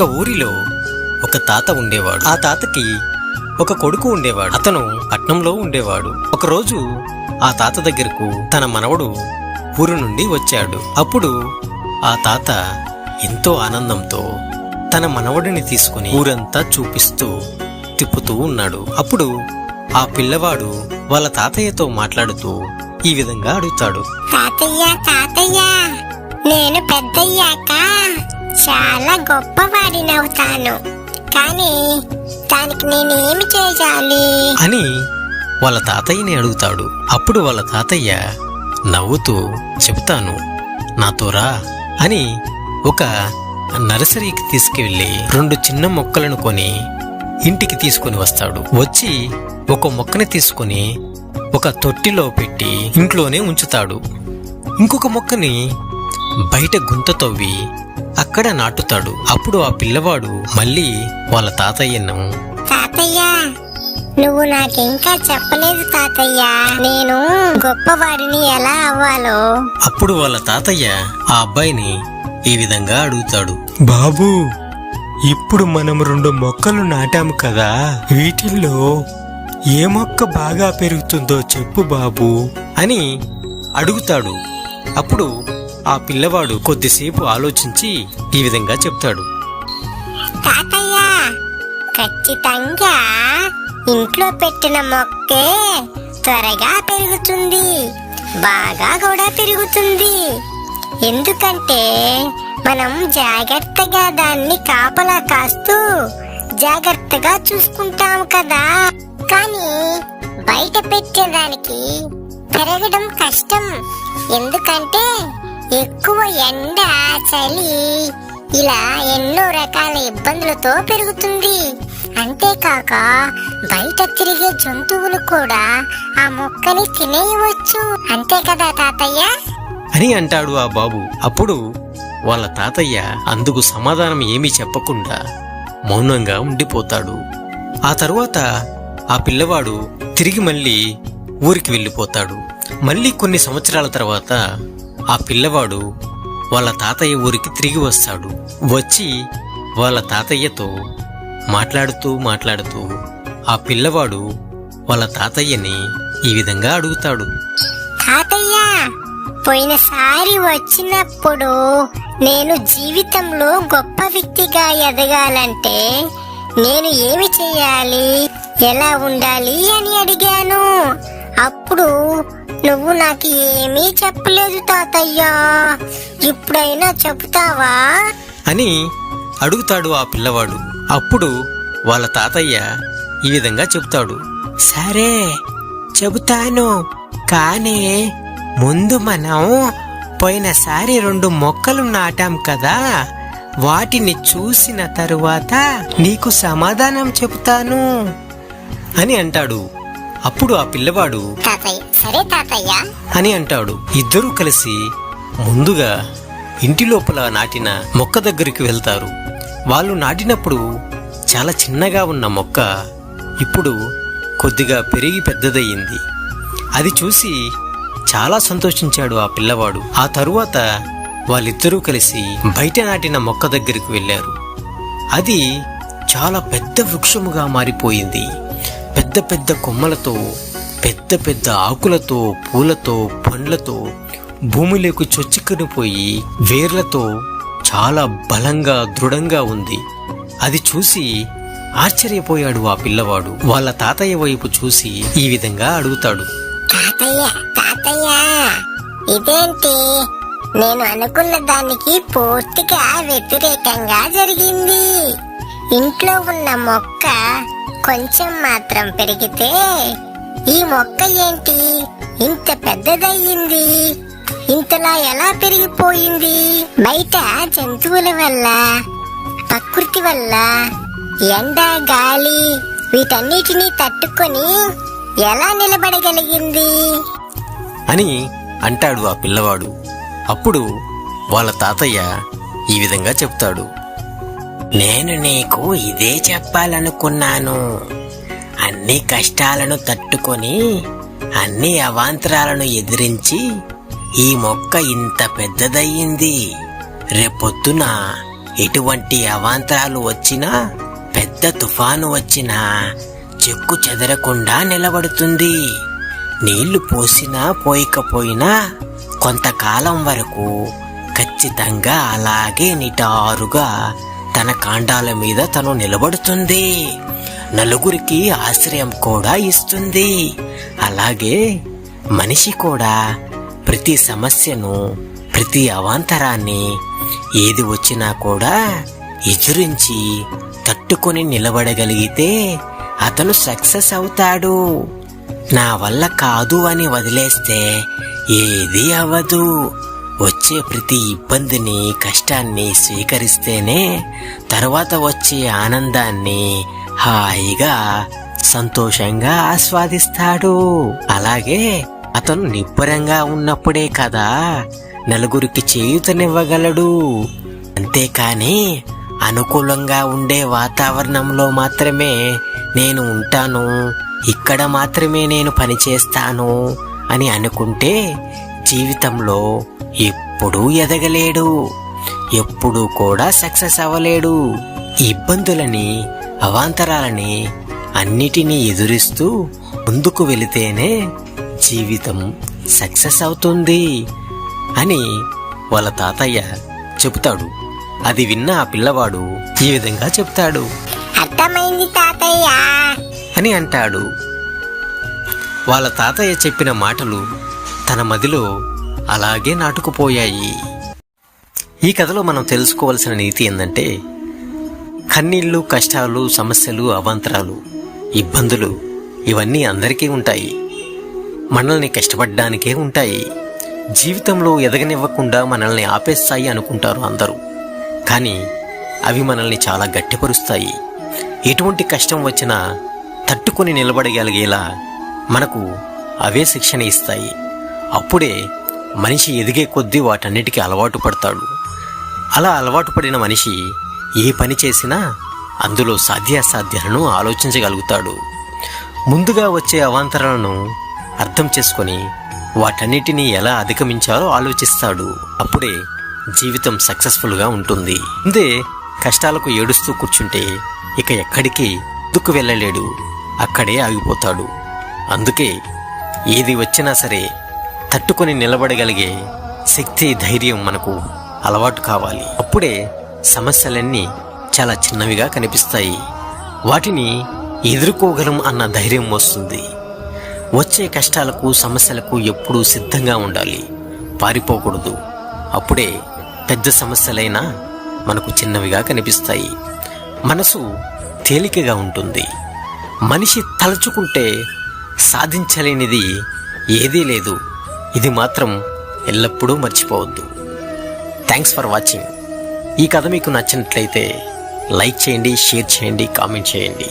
ఒక ఊరిలో ఒక తాత ఉండేవాడు. ఆ తాతకి ఒక కొడుకు ఉండేవాడు. అతను పట్నంలో ఉండేవాడు. ఒకరోజు ఆ తాత దగ్గరకు తన మనవడు ఊరు నుండి వచ్చాడు. అప్పుడు ఆ తాత ఎంతో ఆనందంతో తన మనవడిని తీసుకుని ఊరంతా చూపిస్తూ తిప్పుతూ ఉన్నాడు. అప్పుడు ఆ పిల్లవాడు వాళ్ళ తాతయ్యతో మాట్లాడుతూ ఈ విధంగా అడుగుతాడు. తాతయ్య తాతయ్య నేను పెద్దయ్యాక చాలా గొప్పవాడినవుతాను కానీ దానికి నేనేమి చేయాలి? అని వాళ్ళ తాతయ్యని అడుగుతాడు. అప్పుడు వాళ్ళ తాతయ్య నవ్వుతూ చెప్తాను నాతో రా అని ఒక నర్సరీకి తీసుకువెళ్ళి రెండు చిన్న మొక్కలను కొని ఇంటికి తీసుకొని వస్తాడు. వచ్చి ఒక మొక్కని తీసుకొని ఒక తొట్టిలో పెట్టి ఇంట్లోనే ఉంచుతాడు. ఇంకొక మొక్కని బయట గుంత తవ్వి అక్కడ నాటుతాడు. అప్పుడు ఆ పిల్లవాడు మళ్ళీ వాళ్ళ తాతయ్యను తాతయ్య నువ్వు నాకింకా చెప్పలేదు తాతయ్య. నేను గొప్పవాడిని ఎలా అవ్వాలో? అప్పుడు వాళ్ళ తాతయ్య ఆ అబ్బాయిని ఈ విధంగా అడుగుతాడు. బాబు ఇప్పుడు మనం రెండు మొక్కలు నాటాము కదా? వీటిల్లో ఏ మొక్క బాగా పెరుగుతుందో చెప్పు బాబు. అని అడుగుతాడు. అప్పుడు ఆ పిల్లవాడు కొద్దిసేపు ఆలోచించి ఈ విధంగా చెప్తాడు. తాతయ్య ఖచ్చితంగా ఇంట్లో పెట్టిన మొక్కే త్వరగా పెరుగుతుంది బాగా కూడా పెరుగుతుంది. ఎందుకంటే మనం జాగ్రత్తగా దాన్ని కాపలా కాస్తూ జాగ్రత్తగా చూసుకుంటాం కదా. కానీ బయట పెట్టేదానికి పెరగడం కష్టం. ఎందుకంటే ఎక్కువ ఎండ చలి ఇలా ఎన్నో రకాల ఇబ్బందులతో పెరుగుతుంది. అంతేకాక బయట తిరిగే జంతువులు కూడా ఆ మొక్కని తినేయవచ్చు. అంతే కదా తాతయ్య? అని అంటాడు ఆ బాబు. అప్పుడు వాళ్ళ తాతయ్య అందుకు సమాధానం ఏమీ చెప్పకుండా మౌనంగా ఉండిపోతాడు. ఆ తరువాత ఆ పిల్లవాడు తిరిగి మళ్ళీ ఊరికి వెళ్ళిపోతాడు. మళ్ళీ కొన్ని సంవత్సరాల తర్వాత ఆ పిల్లవాడు వాళ్ళ తాతయ్య ఊరికి తిరిగి వస్తాడు. వచ్చి వాళ్ళ తాతయ్యతో మాట్లాడుతూ మాట్లాడుతూ ఆ పిల్లవాడు వాళ్ళ తాతయ్యని ఈ విధంగా అడుగుతాడు. తాతయ్య పోయినసారి వచ్చినప్పుడు నేను జీవితంలో గొప్ప వ్యక్తిగా ఎదగాలంటే నేను ఏమి చేయాలి? ఎలా ఉండాలి అని అడిగాను. అప్పుడు నువ్వు నాకు ఏమీ చెప్పలేదు తాతయ్య. ఇప్పుడైనా చెప్తావా అని అడుగుతాడు ఆ పిల్లవాడు. అప్పుడు వాళ్ళ తాతయ్య ఈ విధంగా చెప్తాడు సరే చెబుతాను. కానీ ముందు మనం పోయినసారి రెండు మొక్కలు నాటాం కదా. వాటిని చూసిన తరువాత నీకు సమాధానం చెబుతాను. అని అంటాడు. అప్పుడు ఆ పిల్లవాడు తాతయ్య సరే తాతయ్య. అని అంటాడు. ఇద్దరూ కలిసి ముందుగా ఇంటి లోపల నాటిన మొక్క దగ్గరికి వెళ్తారు. వాళ్ళు నాటినప్పుడు చాలా చిన్నగా ఉన్న మొక్క ఇప్పుడు కొద్దిగా పెరిగి పెద్దదయ్యింది. అది చూసి చాలా సంతోషించాడు ఆ పిల్లవాడు. ఆ తరువాత వాళ్ళిద్దరూ కలిసి బయట నాటిన మొక్క దగ్గరికి వెళ్ళారు. అది చాలా పెద్ద వృక్షముగా మారిపోయింది. పెద్ద పెద్ద కొమ్మలతో పెద్ద పెద్ద ఆకులతో పూలతో పండ్లతో భూమిలోకి చొచ్చుకొని పోయి వేర్లతో చాలా బలంగా దృఢంగా ఉంది. అది చూసి ఆశ్చర్యపోయాడు ఆ పిల్లవాడు. వాళ్ళ తాతయ్య వైపు చూసి ఈ విధంగా అడుగుతాడు. తాతయ్య తాతయ్య ఇదేంటి? నేను అనుకున్న దానికి పూర్తిగా వ్యతిరేకంగా జరిగింది. ఇంట్లో ఉన్న మొక్క కొంచెం మాత్రం పెరిగితే ఈ మొక్క ఏంటి? ఇంత పెద్దదయ్యింది. ఇంతలా ఎలా పెరిగిపోయింది? బయట జంతువుల వల్ల ప్రకృతి వల్ల ఎండ గాలి వీటన్నిటినీ తట్టుకొని ఎలా నిలబడగలిగింది? అని అంటాడు ఆ పిల్లవాడు. అప్పుడు వాళ్ళ తాతయ్య ఈ విధంగా చెప్తాడు. నేను నీకు ఇదే చెప్పాలనుకున్నాను. అన్ని కష్టాలను తట్టుకొని అన్ని అవాంతరాలను ఎదిరించి ఈ మొక్క ఇంత పెద్దదయ్యింది. రేపొద్దున ఎటువంటి అవాంతరాలు వచ్చినా పెద్ద తుఫాను వచ్చినా చెక్కు చెదరకుండా నిలబడుతుంది. నీళ్ళు పోసినా పోయకపోయినా కొంతకాలం వరకు ఖచ్చితంగా అలాగే నిటారుగా తన కాండాల మీద తను నిలబడుతుంది. నలుగురికి ఆశ్రయం కూడా ఇస్తుంది. అలాగే మనిషి కూడా ప్రతి సమస్యను ప్రతి అవాంతరాన్ని ఏది వచ్చినా కూడా ఎదురించి తట్టుకొని నిలబడగలిగితే అతను సక్సెస్ అవుతాడు. నా వల్ల కాదు అని వదిలేస్తే ఏది అవ్వదు. వచ్చే ప్రతి ఇబ్బందిని కష్టాన్ని స్వీకరిస్తేనే తర్వాత వచ్చే ఆనందాన్ని హాయిగా సంతోషంగా ఆస్వాదిస్తాడు. అలాగే అతను నిబ్బరంగా ఉన్నప్పుడే కదా నలుగురికి చేయూతనివ్వగలడు. అంతేకాని అనుకూలంగా ఉండే వాతావరణంలో మాత్రమే నేను ఉంటాను. ఇక్కడ మాత్రమే నేను పనిచేస్తాను అని అనుకుంటే జీవితంలో ఎప్పుడూ ఎదగలేడు. ఎప్పుడూ కూడా సక్సెస్ అవ్వలేడు. ఇబ్బందులని అవాంతరాలని అన్నిటినీ ఎదురిస్తూ ముందుకు వెళితేనే జీవితం సక్సెస్ అవుతుంది అని వాళ్ళ తాతయ్య చెబుతాడు. అది విన్న ఆ పిల్లవాడు ఈ విధంగా చెప్తాడు అర్థమైంది తాతయ్య. అని అంటాడు. వాళ్ళ తాతయ్య చెప్పిన మాటలు తన మదిలో అలాగే నాటుకుపోయాయి. ఈ కథలో మనం తెలుసుకోవాల్సిన నీతి ఏంటంటే కన్నీళ్ళు కష్టాలు సమస్యలు అవాంతరాలు ఇబ్బందులు ఇవన్నీ అందరికీ ఉంటాయి. మనల్ని కష్టపడ్డానికే ఉంటాయి. జీవితంలో ఎదగనివ్వకుండా మనల్ని ఆపేస్తాయి అనుకుంటారు అందరూ. కానీ అవి మనల్ని చాలా గట్టిపరుస్తాయి. ఎటువంటి కష్టం వచ్చినా తట్టుకొని నిలబడగలిగేలా మనకు అవే శిక్షణ ఇస్తాయి. అప్పుడే మనిషి ఎదిగే కొద్దీ వాటన్నిటికీ అలవాటు పడతాడు. అలా అలవాటు పడిన మనిషి ఏ పని చేసినా అందులో సాధ్యాసాధ్యాలను ఆలోచించగలుగుతాడు. ముందుగా వచ్చే అవాంతరాలను అర్థం చేసుకొని వాటన్నిటినీ ఎలా అధిగమించాలో ఆలోచిస్తాడు. అప్పుడే జీవితం సక్సెస్ఫుల్గా ఉంటుంది. ముందే కష్టాలకు ఏడుస్తూ కూర్చుంటే ఇక ఎక్కడికి దుక్కు వెళ్ళలేడు. అక్కడే ఆగిపోతాడు. అందుకే ఏది వచ్చినా సరే తట్టుకొని నిలబడగలిగే శక్తి ధైర్యం మనకు అలవాటు కావాలి. అప్పుడే సమస్యలన్నీ చాలా చిన్నవిగా కనిపిస్తాయి. వాటిని ఎదుర్కోగలం అన్న ధైర్యం వస్తుంది. వచ్చే కష్టాలకు సమస్యలకు ఎప్పుడూ సిద్ధంగా ఉండాలి. పారిపోకూడదు. అప్పుడే పెద్ద సమస్యలైనా మనకు చిన్నవిగా కనిపిస్తాయి. మనసు తేలికగా ఉంటుంది. మనిషి తలుచుకుంటే సాధించలేనిది ఏదీ లేదు. ఇది మాత్రం ఎల్లప్పుడూ మర్చిపోవద్దు. థ్యాంక్స్ ఫర్ వాచింగ్ ఈ కథ మీకు నచ్చినట్లయితే లైక్ చేయండి షేర్ చేయండి కామెంట్ చేయండి.